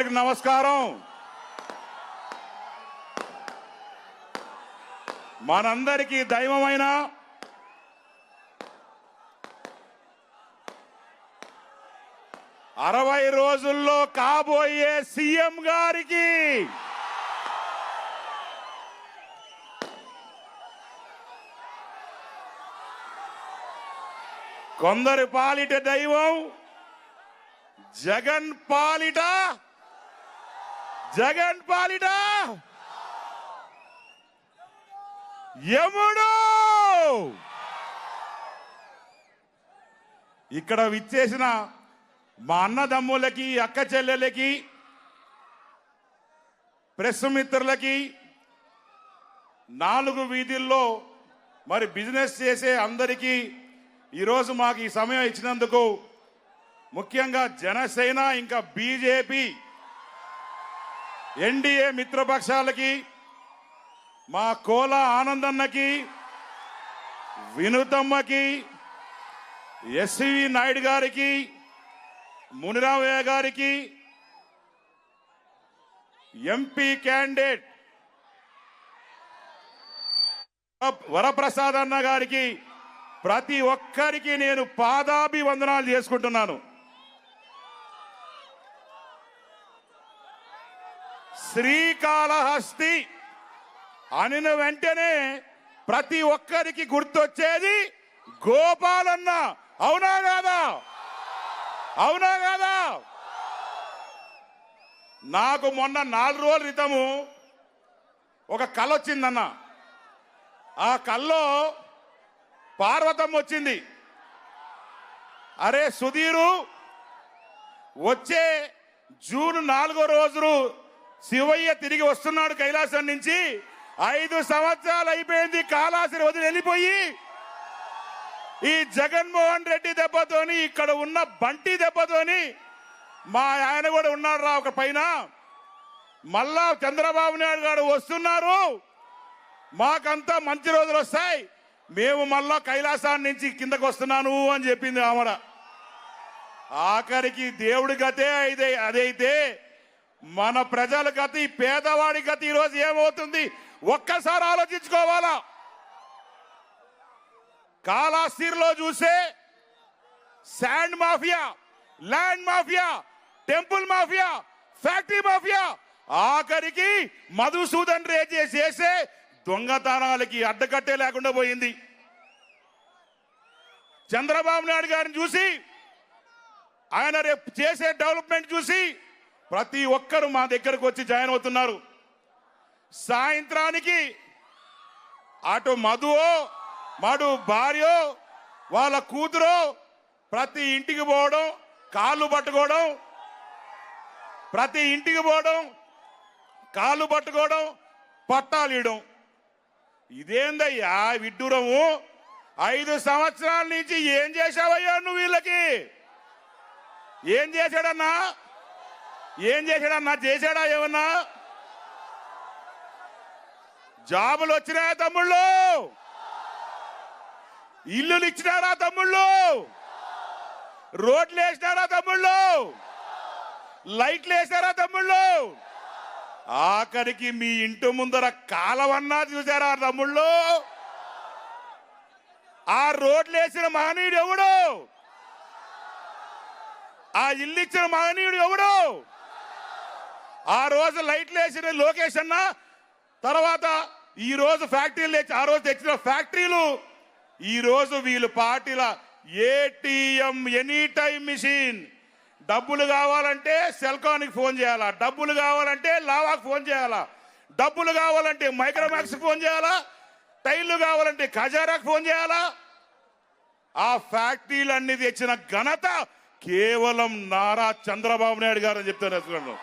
అందరికి నమస్కారం. మనందరికీ దైవమైన అరవై రోజుల్లో కాబోయే సీఎం గారికి కొందరి పాలిట దైవం జగన్ పాలిట జగన్ పాలిట! యముడు! ఇక్కడ విచ్చేసిన మా అన్నదమ్ములకి అక్క చెల్లెలకి ప్రెస్ మిత్రులకి నాలుగు వీధుల్లో మరి బిజినెస్ చేసే అందరికీ ఈరోజు మాకు ఈ సమయం ఇచ్చినందుకు ముఖ్యంగా జనసేన ఇంకా బీజేపీ ఎన్డీఏ మిత్రపక్షాలకి మా కోల ఆనందన్నకి వినుతమ్మకి ఎస్వి నాయుడు గారికి మునిరామయ్య గారికి ఎంపీ క్యాండిడేట్ వరప్రసాద్ అన్న గారికి ప్రతి ఒక్కరికి నేను పాదాభివందనాలు చేసుకుంటున్నాను. శ్రీకాళహస్తి అనిన వెంటనే ప్రతి ఒక్కరికి గుర్తొచ్చేది గోపాలన్న. అవునా కాదా? అవునా కాదా? నాకు మొన్న నాలుగు రోజుల క్రితము ఒక కళ వచ్చిందన్న. ఆ కల్లో పార్వతం వచ్చింది. అరే సుధీరు వచ్చే జూన్ నాలుగో రోజు శివయ్య తిరిగి వస్తున్నాడు కైలాసం నుంచి. ఐదు సంవత్సరాలు అయిపోయింది కాలాసిని వదిలి వెళ్ళిపోయి. ఈ జగన్మోహన్ రెడ్డి దెబ్బతోని ఇక్కడ ఉన్న బంటి దెబ్బతోని మా ఆయన కూడా ఉన్నాడు రా ఒక పైన. మళ్ళా చంద్రబాబు నాయుడు గారు వస్తున్నారు. మాకంతా మంచి రోజులు వస్తాయి. మేము మళ్ళా కైలాసాన్ని నుంచి కిందకు వస్తున్నాను అని చెప్పింది ఆమడ. ఆఖరికి దేవుడి గతే అయితే అదైతే మన ప్రజల గతి పేదవాడి గతి ఈరోజు ఏమవుతుంది? ఒక్కసారి ఆలోచించుకోవాలా? కాళాస్తిలో చూసే sand mafia land mafia temple mafia factory mafia ఆఖరికి మధుసూదన్ రేజే చేసే దొంగతనాలకి అడ్డకట్టే లేకుండా పోయింది. చంద్రబాబు నాయుడు గారిని చూసి ఆయన రేపు చేసే డెవలప్మెంట్ చూసి ప్రతి ఒక్కరు మా దగ్గరకు వచ్చి జాయిన్ అవుతున్నారు. సాయంత్రానికి అటు మధువో మడు భార్యో వాళ్ళ కూతురో ప్రతి ఇంటికి పోవడం కాళ్ళు పట్టుకోవడం ప్రతి ఇంటికి పోవడం కాళ్ళు పట్టుకోవడం పట్టాలు ఇవ్వడం ఇదేందయ్యా విడ్డూరము? ఐదు సంవత్సరాల నుంచి ఏం చేశావయ్యా నువ్వు వీళ్ళకి? ఏం చేశాడన్నా? ఏం చేశాడన్నా చేశాడా ఏమన్నా? జాబులు వచ్చినాయా తమ్ముళ్ళు? ఇల్లులు ఇచ్చినారా తమ్ముళ్ళు? రోడ్లు వేసినారా తమ్ముళ్ళు? లైట్లు వేసారా తమ్ముళ్ళు? ఆఖరికి మీ ఇంటి ముందర కాలవన్నా చూసారా తమ్ముళ్ళు? ఆ రోడ్లు వేసిన మహనీయుడు ఎవడు? ఆ ఇల్లు ఇచ్చిన మహనీయుడు ఎవడు? ఆ రోజు లైట్లు వేసిన లోకేష్ అన్న. తర్వాత ఈ రోజు ఫ్యాక్టరీలు తెచ్చి ఆ రోజు తెచ్చిన ఫ్యాక్టరీలు. ఈ రోజు వీళ్ళు పార్టీల ఏటీఎం ఎనీ టైం మిషన్. డబ్బులు కావాలంటే సెల్కాన్కి ఫోన్ చేయాలా? డబ్బులు కావాలంటే లావాకి ఫోన్ చేయాలా? డబ్బులు కావాలంటే మైక్రోమాక్స్ ఫోన్ చేయాలా? టైర్లు కావాలంటే ఖజారాకి ఫోన్ చేయాలా? ఆ ఫ్యాక్టరీలన్నీ తెచ్చిన ఘనత కేవలం నారా చంద్రబాబు నాయుడు గారు అని చెప్తాను